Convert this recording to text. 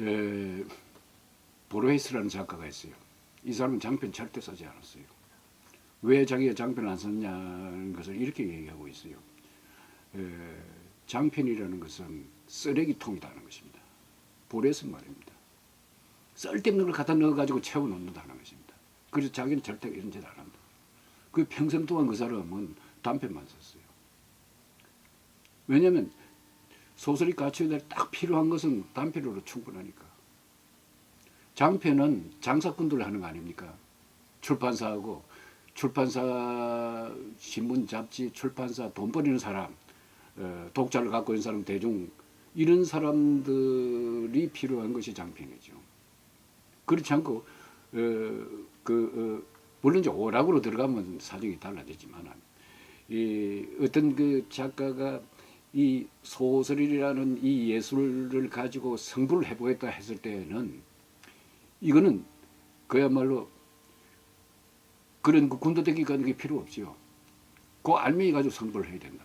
에, 보로헤스라는 작가가 있어요. 이 사람은 장편 절대 쓰지 않았어요. 왜 자기가 장편을 안 썼냐는 것을 이렇게 얘기하고 있어요. 에, 장편이라는 것은 쓰레기통이라는 것입니다. 보레스 말입니다. 쓸데없는 걸 갖다 넣어가지고 채워놓는다는 것입니다. 그래서 자기는 절대 이런 짓 안 한다. 그 평생 동안 그 사람은 단편만 썼어요. 왜냐하면 소설이 갖춰야 될 딱 필요한 것은 단편으로 충분하니까. 장편은 장사꾼들 하는 거 아닙니까? 출판사하고 출판사 신문 잡지 출판사 돈 버리는 사람 어, 독자를 갖고 있는 사람 대중 이런 사람들이 필요한 것이 장편이죠. 그렇지 않고 어, 그 어, 물론 이제 오락으로 들어가면 사정이 달라지지만 이 어떤 그 작가가 이 소설이라는 이 예술을 가지고 성불을 해보겠다 했을 때는 이거는 그야말로 그런 그 군도대기 가는 게 필요 없지요. 그 알맹이 가지고 성불을 해야 된다.